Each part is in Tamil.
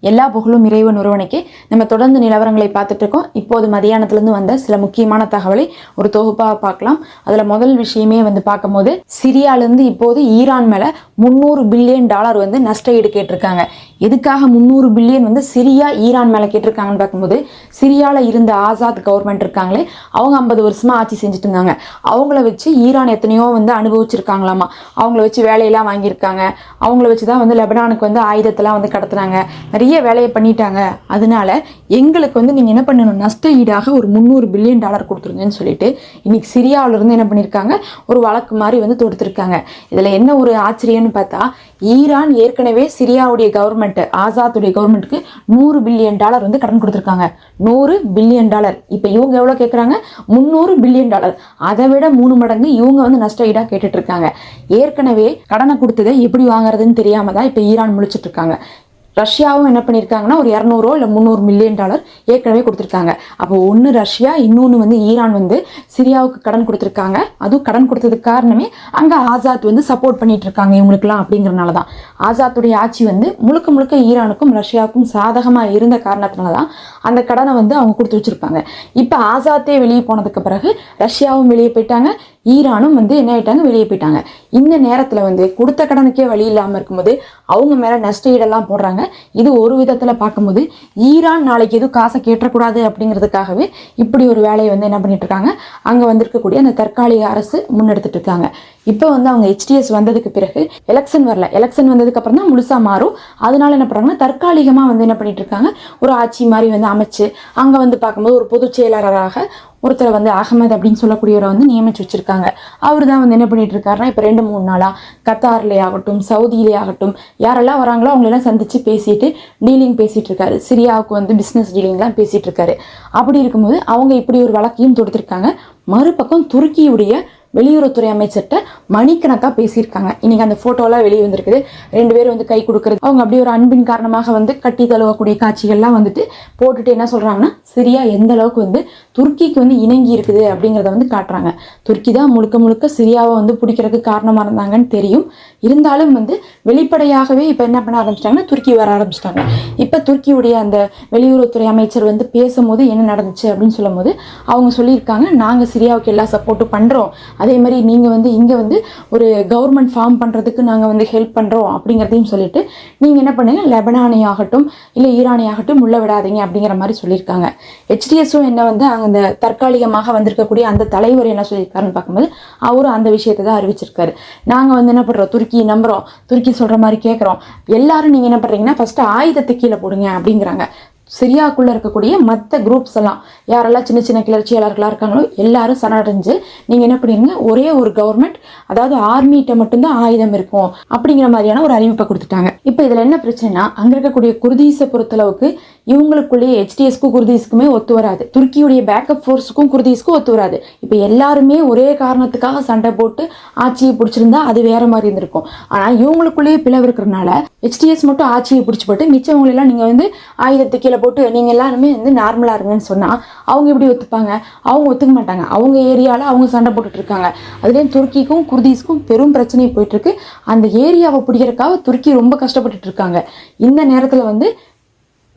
எல்லா புகழும் இறைவன் ஒருவனுக்கே. நம்ம தொடர்ந்து நிலவரங்களை பார்த்துட்டு இருக்கோம். இப்போது மதியானத்திலிருந்து வந்த சில முக்கியமான தகவலை ஒரு தொகுப்பாக பார்க்கலாம். அதில் முதல் விஷயமே வந்து பார்க்கும்போது சிரியாலேருந்து இப்போது ஈரான் மேலே முந்நூறு பில்லியன் டாலர் வந்து நஷ்ட ஈடு கேட்டிருக்காங்க. எதுக்காக முந்நூறு பில்லியன் வந்து சிரியா ஈரான் மேலே கேட்டிருக்காங்கன்னு பார்க்கும்போது சிரியாவில் இருந்த ஆசாத் கவர்மெண்ட் இருக்காங்களே அவங்க ஐம்பது வருஷமாக ஆட்சி செஞ்சுட்டு இருந்தாங்க. அவங்கள வச்சு ஈரான் எத்தனையோ வந்து அனுபவிச்சிருக்காங்களாமா. அவங்கள வச்சு வேலையெல்லாம் வாங்கியிருக்காங்க. அவங்கள வச்சு தான் வந்து லெபனானுக்கு வந்து ஆயுதத்தெல்லாம் வந்து கடத்துனாங்க. நிறைய வேலையை பண்ணிட்டாங்க. அதனால எங்களுக்கு வந்து நீங்கள் என்ன பண்ணணும்? நஷ்ட ஈடாக ஒரு முந்நூறு பில்லியன் டாலர் கொடுத்துருங்கன்னு சொல்லிட்டு இன்னைக்கு சிரியாவிலேருந்து என்ன பண்ணியிருக்காங்க ஒரு வழக்கு மாதிரி வந்து தொடுத்துருக்காங்க. இதில் என்ன ஒரு ஆச்சரியம்னு பார்த்தா ஈரான் ஏற்கனவே சிரியாவுடைய கவர்மெண்ட் ஆசாத்துடைய கவர்மெண்ட்டுக்கு நூறு பில்லியன் டாலர் வந்து கடன் கொடுத்துருக்காங்க. நூறு பில்லியன் டாலர். இப்போ இவங்க எவ்வளோ கேட்குறாங்க முந்நூறு பில்லியன் டாலர். அதை விட மூணு மடங்கு இவங்க வந்து நஷ்ட ஈடாக கேட்டுட்ருக்காங்க ஏற்கனவே கடனை கொடுத்ததை எப்படி வாங்குறதுன்னு தெரியாம தான் இப்போ ஈரான் முழிச்சிட்ருக்காங்க ரஷ்யாவும் என்ன பண்ணியிருக்காங்கன்னா ஒரு இரநூறோ இல்லை முந்நூறு மில்லியன் டாலர் ஏற்கனவே கொடுத்துருக்காங்க. அப்போ ஒன்று ரஷ்யா இன்னொன்று வந்து ஈரான் வந்து சிரியாவுக்கு கடன் கொடுத்துருக்காங்க. அதுவும் கடன் கொடுத்ததுக்கு காரணமே அங்கே ஆசாத் வந்து சப்போர்ட் பண்ணிட்டு இருக்காங்க இவங்களுக்குலாம் அப்படிங்கிறனால தான். ஆசாத்துடைய ஆட்சி வந்து முழுக்க முழுக்க ஈரானுக்கும் ரஷ்யாவுக்கும் சாதகமாக இருந்த காரணத்தினால தான் அந்த கடனை வந்து அவங்க கொடுத்து வச்சிருப்பாங்க. இப்போ ஆசாத்தே வெளியே போனதுக்கு பிறகு ரஷ்யாவும் வெளியே போயிட்டாங்க. ஈரானும் வந்து என்ன ஆயிட்டாங்க? வெளியே போயிட்டாங்க. இந்த நேரத்தில் வந்து கொடுத்த கடனுக்கே வழி இல்லாமல் இருக்கும்போது அவங்க மேலே நஷ்ட ஈடெல்லாம் போடுறாங்க. இது ஒரு விதத்தில் பார்க்கும்போது ஈரான் நாளைக்கு எதுவும் காசை கேட்டக்கூடாது அப்படிங்கிறதுக்காகவே இப்படி ஒரு வேலையை வந்து என்ன பண்ணிட்டு இருக்காங்க? அங்கே வந்திருக்கக்கூடிய அந்த தற்காலிக அரசு முன்னெடுத்துட்டு இருக்காங்க. இப்போ வந்து அவங்க ஹெச்டிஎஸ் வந்ததுக்கு பிறகு எலெக்ஷன் வரல. எலெக்ஷன் வந்ததுக்கு அப்புறம் தான் முழுசாக மாறும். அதனால என்ன பண்ணுறாங்கன்னா தற்காலிகமாக வந்து என்ன பண்ணிட்டு இருக்காங்க? ஒரு ஆட்சி மாதிரி வந்து அமைச்சு அங்கே வந்து பார்க்கும்போது ஒரு பொதுச் செயலாளராக ஒருத்தரை வந்து அகமது அப்படின்னு சொல்லக்கூடியவரை வந்து நியமிச்சு வச்சிருக்காங்க. அவர் தான் வந்து என்ன பண்ணிட்டு இருக்காருன்னா இப்போ ரெண்டு மூணு நாளாக கத்தார்லே ஆகட்டும் சவுதியிலே ஆகட்டும் யாரெல்லாம் வராங்களோ அவங்களெல்லாம் சந்தித்து பேசிட்டு டீலிங் பேசிகிட்டு இருக்காரு. சிரியாவுக்கு வந்து பிஸ்னஸ் டீலிங்லாம் பேசிகிட்டு இருக்காரு. அப்படி இருக்கும்போது அவங்க இப்படி ஒரு வழக்கையும் தொடுத்திருக்காங்க. மறுபக்கம் துருக்கியுடைய வெளியுறவுத்துறை அமைச்சர்கிட்ட மணிக்கணக்காக பேசியிருக்காங்க. இன்னைக்கு அந்த ஃபோட்டோலாம் வெளியே வந்திருக்குது. ரெண்டு பேரும் வந்து கை கொடுக்கறது. அவங்க அப்படியே ஒரு அன்பின் காரணமாக வந்து கட்டி தழுவக்கூடிய காட்சிகள்லாம் வந்துட்டு போட்டுட்டு என்ன சொல்கிறாங்கன்னா சிரியா எந்த அளவுக்கு வந்து துருக்கிக்கு வந்து இணங்கி இருக்குது அப்படிங்கிறத வந்து காட்டுறாங்க. துருக்கி தான் முழுக்க முழுக்க சிரியாவை வந்து பிடிக்கிறதுக்கு காரணமாக இருந்தாங்கன்னு தெரியும். இருந்தாலும் வந்து வெளிப்படையாகவே இப்போ என்ன பண்ண ஆரம்பிச்சிட்டாங்கன்னா துருக்கி வர ஆரம்பிச்சிட்டாங்க. இப்போ துருக்கியுடைய அந்த வெளியுறவுத்துறை அமைச்சர் வந்து பேசும்போது என்ன நடந்துச்சு அப்படின்னு சொல்லும்போது அவங்க சொல்லியிருக்காங்க நாங்கள் சிரியாவுக்கு எல்லா சப்போர்ட்டும் பண்ணுறோம் அதே மாதிரி நீங்கள் வந்து இங்கே வந்து ஒரு கவர்மெண்ட் ஃபார்ம் பண்ணுறதுக்கு நாங்கள் வந்து ஹெல்ப் பண்ணுறோம் அப்படிங்கிறதையும் சொல்லிட்டு நீங்கள் என்ன பண்ணுங்க? லெபனானி ஆகட்டும் இல்லை ஈரானி ஆகட்டும் உள்ள விடாதீங்க அப்படிங்கிற மாதிரி சொல்லியிருக்காங்க. ஹெச்டிஎஸும் என்ன வந்து அந்த தற்காலிகமாக வந்திருக்கக்கூடிய அந்த தலைவர் என்ன சொல்லியிருக்காருன்னு பார்க்கும்போது அவரும் அந்த விஷயத்தை தான் அறிவிச்சிருக்காரு. நாங்கள் வந்து என்ன பண்ணுறோம் துருக்கி நம்புகிறோம் துருக்கி சொல்கிற மாதிரி கேட்குறோம் எல்லாரும் நீங்கள் என்ன பண்ணுறீங்கன்னா ஃபஸ்ட்டு ஆயுதத்தை கீழே போடுங்க அப்படிங்கிறாங்க. சிரியாக்குள்ளே இருக்கக்கூடிய மற்ற குரூப்ஸ் எல்லாம் யாரெல்லாம் சின்ன சின்ன கிளர்ச்சியாளர்களாக இருக்காங்களோ எல்லாரும் சரணடைஞ்சு நீங்கள் என்ன பண்ணிருங்க ஒரே ஒரு கவர்மெண்ட் அதாவது ஆர்மிகிட்ட மட்டும்தான் ஆயுதம் இருக்கும் அப்படிங்கிற மாதிரியான ஒரு அறிவிப்பை கொடுத்துட்டாங்க. இப்போ இதில் என்ன பிரச்சனைனா அங்கே இருக்கக்கூடிய குர்தீஸை பொறுத்தளவுக்கு இவங்களுக்குள்ளேயே ஹெச்டிஎஸ்க்கும் குர்தீஸ்க்குமே ஒத்து வராது. துருக்கியுடைய பேக்கப் ஃபோர்ஸுக்கும் குர்தீஸ்க்கும் ஒத்து வராது. இப்போ எல்லாருமே ஒரே காரணத்துக்காக சண்டை போட்டு ஆட்சியை பிடிச்சிருந்தா அது வேற மாதிரி இருந்திருக்கும். ஆனால் இவங்களுக்குள்ளேயே பிளவு இருக்கிறனால ஹெச்டிஎஸ் மட்டும் ஆட்சியை பிடிச்சி போட்டு மிச்சவங்களெல்லாம் நீங்கள் வந்து ஆயுதத்தை கீழே போட்டு நீங்கள் எல்லாருமே வந்து நார்மலாக இருங்கன்னு சொன்னால் அவங்க எப்படி ஒத்துப்பாங்க? அவங்க ஒத்துக்க மாட்டாங்க. அவங்க ஏரியாவில் அவங்க சண்டை போட்டுட்டு இருக்காங்க. அதுலேயும் துருக்கிக்கும் குர்தீஸ்க்கும் பெரும் பிரச்சனை போயிட்டுருக்கு. அந்த ஏரியாவை பிடிக்கிறக்காக துருக்கி ரொம்ப கஷ்டப்பட்டுட்ருக்காங்க இந்த நேரத்தில் வந்து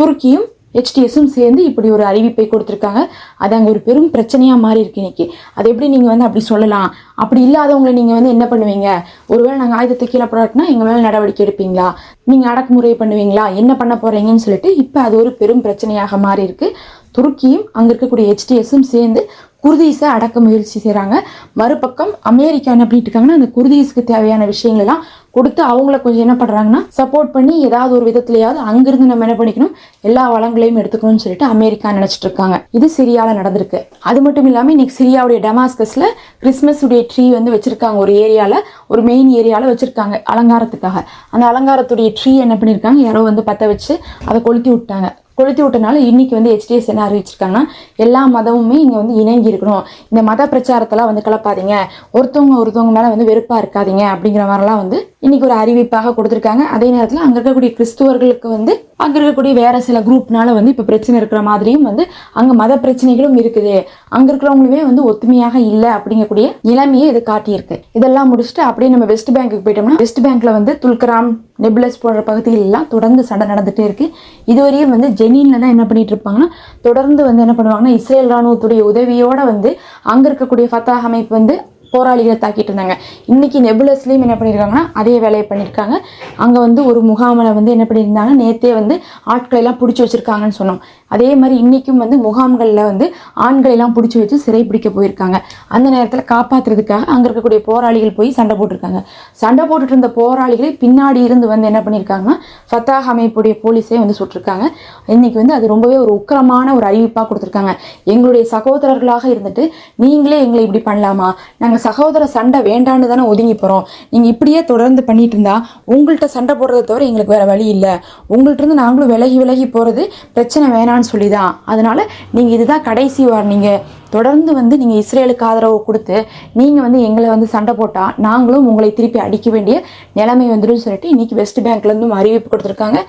துருக்கியும் ஹெச்டிஎஸும் சேர்ந்து இப்படி ஒரு அறிவிப்பை கொடுத்துருக்காங்க. அது அங்கே ஒரு பெரும் பிரச்சனையாக மாறி இருக்கு இன்னைக்கு. அது எப்படி நீங்கள் வந்து அப்படி சொல்லலாம்? அப்படி இல்லாதவங்களை நீங்கள் வந்து என்ன பண்ணுவீங்க? ஒருவேளை நாங்கள் ஆயுதத்தை கீழே போடாட்டினா எங்கள் மேலே நடவடிக்கை எடுப்பீங்களா? நீங்கள் அடக்குமுறை பண்ணுவீங்களா? என்ன பண்ண போகிறீங்கன்னு சொல்லிட்டு இப்போ அது ஒரு பெரும் பிரச்சனையாக மாறி இருக்குது துருக்கியும் அங்கே இருக்கக்கூடிய ஹெச்டிஎஸும் சேர்ந்து குர்தீஸை அடக்க முயற்சி செய்கிறாங்க மறுபக்கம் அமெரிக்கா என்ன பண்ணிட்டு இருக்காங்கன்னா அந்த குர்தீஸ்க்கு தேவையான விஷயங்கள் எல்லாம் கொடுத்து அவங்கள கொஞ்சம் என்ன பண்ணுறாங்கன்னா சப்போர்ட் பண்ணி ஏதாவது ஒரு விதத்துலையாவது அங்கிருந்து நம்ம என்ன பண்ணிக்கணும் எல்லா வளங்களையும் எடுத்துக்கணும்னு சொல்லிட்டு அமெரிக்கா நினச்சிட்டு இருக்காங்க. இது சிரியாவில் நடந்திருக்கு. அது மட்டும் இல்லாமல் இன்னைக்கு சிரியாவுடைய டெமாஸ்கஸில் கிறிஸ்மஸ் உடைய ட்ரீ வந்து வச்சிருக்காங்க. ஒரு ஏரியாவில் ஒரு மெயின் ஏரியாவில் வச்சிருக்காங்க அலங்காரத்துக்காக. அந்த அலங்காரத்துடைய ட்ரீ என்ன பண்ணியிருக்காங்க யாரோ வந்து பற்ற வச்சு அதை கொளுத்தி விட்டாங்க. கொளுத்தி விட்டனால இன்னைக்கு வந்து ஹெச்டிஎஸ் என்ன அறிவிச்சிருக்காங்கன்னா எல்லா மதமுமே இங்கே வந்து இணங்கி இருக்கணும். இந்த மத பிரச்சாரத்தெல்லாம் வந்து கலப்பாதீங்க. ஒருத்தவங்க ஒருத்தவங்க மேலே வந்து வெறுப்பாக இருக்காதீங்க அப்படிங்கிற மாதிரிலாம் வந்து இன்னைக்கு ஒரு அறிவிப்பாக கொடுத்துருக்காங்க. அதே நேரத்தில் அங்கே இருக்கக்கூடிய கிறிஸ்துவர்களுக்கு வந்து அங்க இருக்கக்கூடிய வேற சில குரூப்னால வந்து இப்ப பிரச்சனை இருக்கிற மாதிரியும் வந்து அங்க மத பிரச்சனைகளும் இருக்குது. அங்க இருக்கிறவங்களுமே வந்து ஒத்துமையாக இல்லை அப்படிங்கக்கூடிய நிலைமையை இது காட்டியிருக்கு. இதெல்லாம் முடிச்சுட்டு அப்படியே நம்ம வெஸ்ட் பேங்க்குக்கு போயிட்டோம்னா வெஸ்ட் பேங்க்ல வந்து துல்கராம் நெபுலஸ் போன்ற பகுதிகள் எல்லாம் தொடர்ந்து சண்டை நடந்துட்டே இருக்கு. இதுவரையும் வந்து ஜெனீன்ல தான் என்ன பண்ணிட்டு இருப்பாங்கன்னா தொடர்ந்து வந்து என்ன பண்ணுவாங்கன்னா இஸ்ரேல் ராணுவத்துடைய உதவியோட வந்து அங்க இருக்கக்கூடிய ஃபத்தா அமைப்பு வந்து போராளிகளை தாக்கிட்டு இருந்தாங்க. இன்னைக்கு நெபுலஸ்லேயும் என்ன பண்ணியிருக்காங்கன்னா அதே வேலையை பண்ணியிருக்காங்க அங்கே வந்து ஒரு முகாமில் வந்து என்ன பண்ணியிருந்தாங்க நேத்தே வந்து ஆட்களை எல்லாம் பிடிச்சி வச்சிருக்காங்கன்னு சொன்னோம். அதே மாதிரி இன்னைக்கும் வந்து முகாம்களில் வந்து ஆண்களை எல்லாம் பிடிச்சி வச்சு சிறை பிடிக்க போயிருக்காங்க. அந்த நேரத்தில் காப்பாத்துறதுக்காக அங்கே இருக்கக்கூடிய போராளிகள் போய் சண்டை போட்டிருக்காங்க. சண்டை போட்டுட்டு இருந்த போராளிகளை பின்னாடி இருந்து வந்து என்ன பண்ணியிருக்காங்கன்னா ஃபத்தாக அமைப்புடைய போலீஸே வந்து சுட்டிருக்காங்க. இன்னைக்கு வந்து அது ரொம்பவே ஒரு உக்கிரமான ஒரு அறிவிப்பாக கொடுத்துருக்காங்க. எங்களுடைய சகோதரர்களாக இருந்துட்டு நீங்களே எங்களை இப்படி பண்ணலாமா? நாங்கள் சகோதர சண்டை வேண்டான்னு தானே ஒதுங்கி போகிறோம் நீங்கள் இப்படியே தொடர்ந்து பண்ணிட்டு இருந்தா உங்கள்கிட்ட சண்டை போடுறத தவிர எங்களுக்கு வேறு வழி இல்லை. உங்கள்கிட்ட இருந்து நாங்களும் விலகி விலகி போகிறது பிரச்சனை வேணான்னு சொல்லி தான் அதனால் நீங்கள் இதுதான் கடைசி வார்னிங்க தொடர்ந்து வந்து நீங்கள் இஸ்ரேலுக்கு ஆதரவு கொடுத்து நீங்கள் வந்து எங்களை வந்து சண்டை போட்டால் நாங்களும் உங்களை திருப்பி அடிக்க வேண்டிய நிலைமை வந்துடும் சொல்லிட்டு இன்றைக்கி வெஸ்ட் பேங்க்லேருந்தும் அறிவிப்பு கொடுத்துருக்காங்க.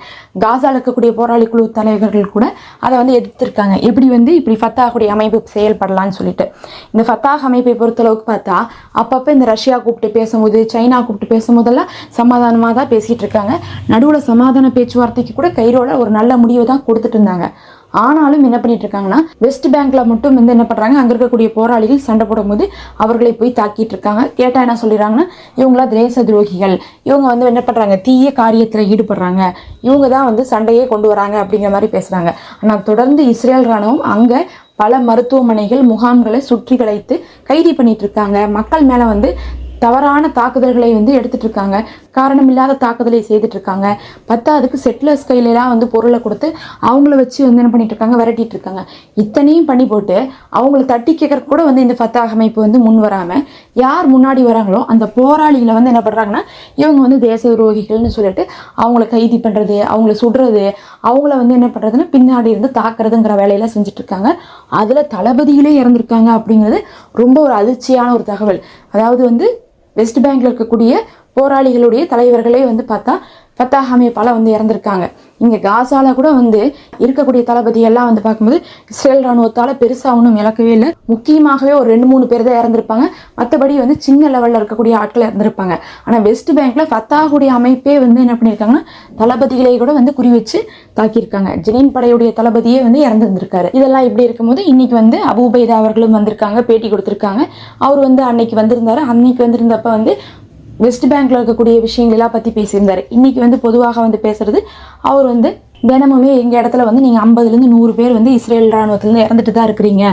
காசாவில் இருக்கக்கூடிய போராளி குழு தலைவர்கள் கூட அதை வந்து எதிர்த்திருக்காங்க. எப்படி வந்து இப்படி ஃபத்தாகுடைய அமைப்பு செயல்படலான்னு சொல்லிட்டு. இந்த ஃபத்தாஹ் அமைப்பை பொறுத்தளவுக்கு பார்த்தா அப்பப்போ இந்த ரஷ்யா கூப்பிட்டு பேசும்போது சைனா கூப்பிட்டு பேசும்போதெல்லாம் சமாதானமாக தான் பேசிகிட்டு இருக்காங்க. நடுவில் சமாதான பேச்சுவார்த்தைக்கு கூட கைரோவில் ஒரு நல்ல முடிவை தான் கொடுத்துட்டு இருந்தாங்க. ஆனாலும் என்ன பண்ணிட்டு இருக்காங்கன்னா வெஸ்ட் பேங்க்ல மட்டும் வந்து என்ன பண்றாங்க அங்க இருக்கக்கூடிய போராளிகள் சண்டை போடும்போது அவர்களை போய் தாக்கிட்டு இருக்காங்க கேட்டா என்ன சொல்லிடுறாங்கன்னா இவங்களா தேச துரோகிகள். இவங்க வந்து என்ன பண்றாங்க தீய காரியத்துல ஈடுபடுறாங்க. இவங்க தான் வந்து சண்டையே கொண்டு வராங்க அப்படிங்கிற மாதிரி பேசுறாங்க. ஆனா தொடர்ந்து இஸ்ரேல் ராணுவம் அங்க பல மருத்துவமனைகள் முகாம்களை சுற்றி வளைத்து கைது பண்ணிட்டு இருக்காங்க மக்கள் மேல வந்து தவறான தாக்குதல்களை வந்து எடுத்துட்டு இருக்காங்க காரணமில்லாத தாக்குதலை செய்துட்டு இருக்காங்க பத்தாவதுக்கு செட்டிலர்ஸ் கையிலலாம் வந்து பொருளை கொடுத்து அவங்கள வச்சு வந்து என்ன பண்ணிட்டு இருக்காங்க விரட்டிட்டு இருக்காங்க இத்தனையும் பண்ணி போட்டு அவங்கள தட்டி கேட்கறதுக்கு கூட வந்து இந்த ஃபத்தாஹ் அமைப்பு வந்து முன் வராம யார் முன்னாடி வராங்களோ அந்த போராளிகளை வந்து என்ன பண்றாங்கன்னா இவங்க வந்து தேச துரோகிகள்னு சொல்லிட்டு அவங்கள கைது பண்றது அவங்கள சுடுறது அவங்கள வந்து என்ன பண்றதுன்னா பின்னாடி இருந்து தாக்குறதுங்கிற வேலையெல்லாம் செஞ்சுட்டு இருக்காங்க அதுல தளபதிகளே இறந்துருக்காங்க அப்படிங்கிறது ரொம்ப ஒரு அதிர்ச்சியான ஒரு தகவல். அதாவது வந்து வெஸ்ட் பேங்கில் இருக்கக்கூடிய போராளிகளுடைய தலைவர்களே வந்து பார்த்தா ஃபத்தாஹ் அமைப்பால வந்து இறந்துருக்காங்க. இங்கே காசால கூட வந்து இருக்கக்கூடிய தளபதி எல்லாம் வந்து பார்க்கும்போது இஸ்ரேல் ராணுவத்தால் பெருசாக ஒன்றும் இழக்கவே இல்லை. முக்கியமாகவே ஒரு ரெண்டு மூணு பேர் தான் இறந்துருப்பாங்க. மற்றபடி வந்து சின்ன லெவலில் இருக்கக்கூடிய ஆட்கள் இறந்துருப்பாங்க. ஆனால் வெஸ்ட் பேங்க்ல ஃபத்தாஹுடைய அமைப்பே வந்து என்ன பண்ணியிருக்காங்கன்னா தளபதிகளை கூட வந்து குறி வச்சு தாக்கியிருக்காங்க. ஜெனின் படையுடைய தளபதியே வந்து இறந்துருந்திருக்காரு. இதெல்லாம் இப்படி இருக்கும்போது இன்னைக்கு வந்து அபூபைதா அவர்களும் வந்திருக்காங்க பேட்டி கொடுத்துருக்காங்க. அவர் வந்து அன்னைக்கு வந்திருந்தாரு. அன்னைக்கு வந்திருந்தப்ப வந்து வெஸ்ட் பேங்க்ல இருக்கக்கூடிய விஷயங்களெல்லாம் பற்றி பத்தி பேசியிருந்தாரு. இன்னைக்கு வந்து பொதுவாக வந்து பேசுறது அவர் வந்து தினமுமே எங்கள் இடத்துல வந்து நீங்கள் ஐம்பதுலேருந்து நூறு பேர் வந்து இஸ்ரேல் இராணுவத்துலேருந்து இறந்துட்டு தான் இருக்கிறீங்க.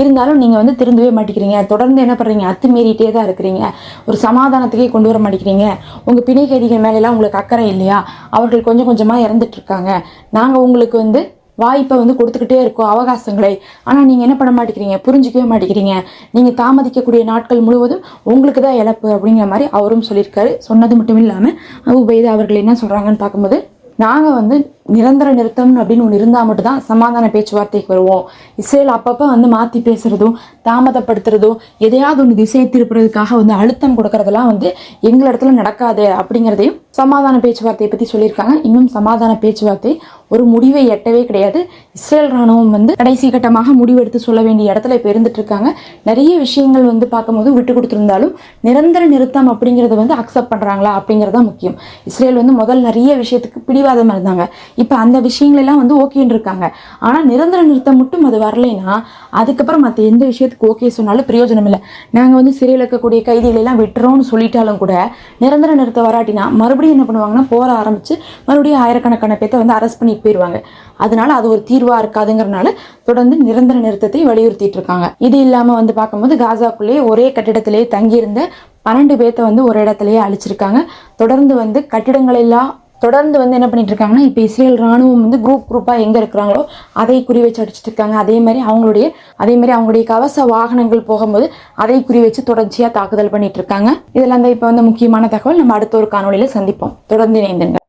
இருந்தாலும் நீங்கள் வந்து திருந்தவே மாட்டேங்கிறீங்க. தொடர்ந்து என்ன பண்ணுறீங்க அத்துமீறிட்டே தான் இருக்கிறீங்க. ஒரு சமாதானத்துக்கே கொண்டு வர மாட்டேங்கிறீங்க. உங்கள் பிணை கைதிகள் மேல உங்களுக்கு அக்கறை இல்லையா? அவர்கள் கொஞ்சம் கொஞ்சமாக இறந்துட்டு இருக்காங்க. நாங்கள் உங்களுக்கு வந்து வாய்ப்பை வந்து கொடுத்துக்கிட்டே இருக்கோம் அவகாசங்களை. ஆனால் நீங்கள் என்ன பண்ண மாட்டேங்கிறீங்க? புரிஞ்சிக்கவே மாட்டேங்கிறீங்க. நீங்கள் தாமதிக்கக்கூடிய நாட்கள் முழுவதும் உங்களுக்கு தான் இழப்பு அப்படிங்கிற மாதிரி அவரும் சொல்லியிருக்காரு. சொன்னது மட்டும் இல்லாமல் உபயதா அவர்கள் என்ன சொல்கிறாங்கன்னு பார்க்கும்போது நாங்கள் வந்து நிரந்தர நிறுத்தம் அப்படின்னு ஒன்று இருந்தால் மட்டும்தான் சமாதான பேச்சுவார்த்தைக்கு வருவோம். இஸ்ரேல் அப்பப்போ வந்து மாற்றி பேசுகிறதும் தாமதப்படுத்துறதும் எதையாவது ஒன்று திசை திருப்புறதுக்காக வந்து அழுத்தம் கொடுக்கறதெல்லாம் வந்து எங்கள் இடத்துல நடக்காது அப்படிங்கிறதையும் சமாதான பேச்சுவார்த்தையை பற்றி சொல்லியிருக்காங்க. இன்னும் சமாதான பேச்சுவார்த்தை ஒரு முடிவை எட்டவே கிடையாது. இஸ்ரேல் ராணுவம் வந்து கடைசி கட்டமாக முடிவெடுத்து சொல்ல வேண்டிய இடத்துல இப்போ இருந்துட்டு இருக்காங்க நிறைய விஷயங்கள் வந்து பார்க்கும்போது விட்டு கொடுத்துருந்தாலும் நிரந்தர நிறுத்தம் அப்படிங்கிறத வந்து அக்செப்ட் பண்ணுறாங்களா அப்படிங்கிறது தான் முக்கியம். இஸ்ரேல் வந்து முதல் நிறைய விஷயத்துக்கு பிடிவாதமாக இருந்தாங்க. இப்போ அந்த விஷயங்களெல்லாம் வந்து ஓகேன்னு இருக்காங்க. ஆனால் நிரந்தர நிறுத்தம் மட்டும் அது வரலைன்னா அதுக்கப்புறம் மற்ற எந்த விஷயத்துக்கு ஓகே சொன்னாலும் பிரயோஜனம் இல்லை. நாங்கள் வந்து சிறையில் இருக்கக்கூடிய கைதிகளெல்லாம் விட்டுறோம்னு சொல்லிட்டாலும் கூட நிரந்தர நிறுத்தம் வராட்டினா மறுபடியும் என்ன பண்ணுவாங்கன்னா போற ஆரம்பித்து மறுபடியும் ஆயிரக்கணக்கான பேர்த்த வந்து அரெஸ்ட் பண்ணி போயிடுவாங்க அதனால அது ஒரு தீர்வாக இருக்காதுங்கிறனால தொடர்ந்து நிரந்தர நிறுத்தத்தை வலியுறுத்திட்டு இருக்காங்க. இது இல்லாமல் வந்து பார்க்கும்போது காசாக்குள்ளேயே ஒரே கட்டிடத்திலேயே தங்கியிருந்த பன்னெண்டு பேர்த்த வந்து ஒரு இடத்துலயே அழிச்சிருக்காங்க. தொடர்ந்து வந்து கட்டிடங்கள் எல்லாம் தொடர்ந்து வந்து என்ன பண்ணிட்டு இருக்காங்கன்னா இப்போ இஸ்ரேல் ராணுவம் வந்து குரூப் குரூப்பாக எங்கே இருக்கிறாங்களோ அதை குறி வச்சு அடிச்சுட்டு இருக்காங்க அதே மாதிரி அவங்களுடைய அதே மாதிரி அவங்களுடைய கவச வாகனங்கள் போகும்போது அதை குறி வச்சு தொடர்ச்சியாக தாக்குதல் பண்ணிட்டு இருக்காங்க இதெல்லாம் தான் இப்போ வந்து முக்கியமான தகவல். நம்ம அடுத்த ஒரு காணொலியில் சந்திப்போம். தொடர்ந்து இணைந்துங்க